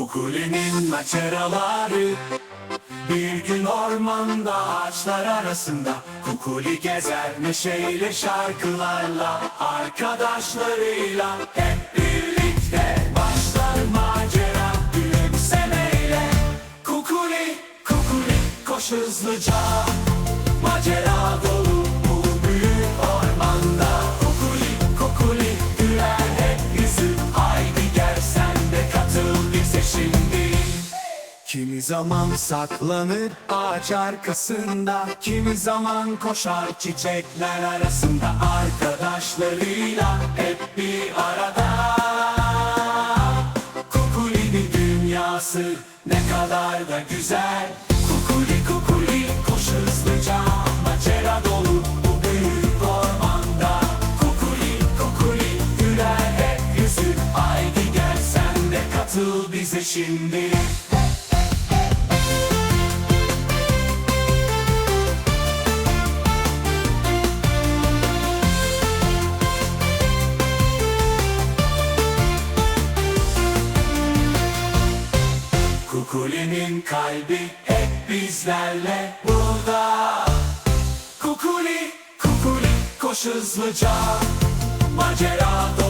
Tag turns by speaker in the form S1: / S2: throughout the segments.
S1: Kukuli'nin maceraları. Bir gün ormanda ağaçlar arasında Kukuli gezer neşeyle şarkılarla Arkadaşlarıyla hep birlikte Başlar macera gülümsemeyle. Kukuli, Kukuli koş hızlıca bize şimdi. Kimi zaman saklanır ağaç arkasında Kimi zaman koşar çiçekler arasında. Arkadaşlarıyla hep bir arada. Kukuli'nin dünyası ne kadar da güzel. Kukuli kukuli koş hızlıca Macera dolu bize şimdi. Kukuli'nin kalbi hep bizlerle burada. Kukuli, Kukuli koş hızlıca. Macera dolu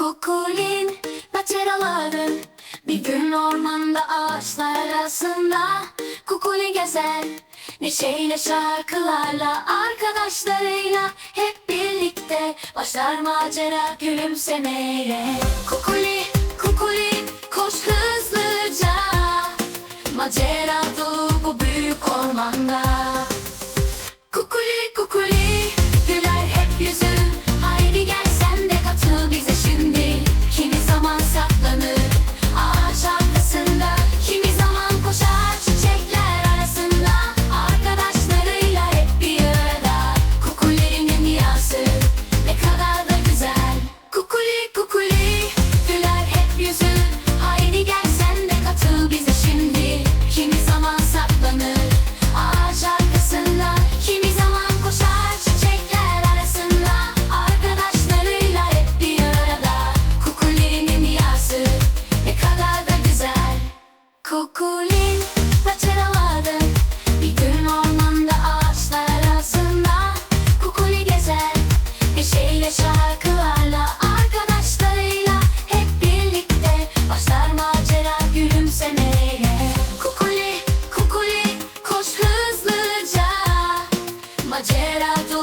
S2: kokulin Bateraların Bir gün ormanda ağaçlar arasında Kukuli gezer Neşeyle şarkılarla Arkadaşlarıyla hep birlikte Başlar macera gülümsemeyle Kukuli, kukuli koş hızlıca. Macera dolu bu büyük ormanda. Macera tu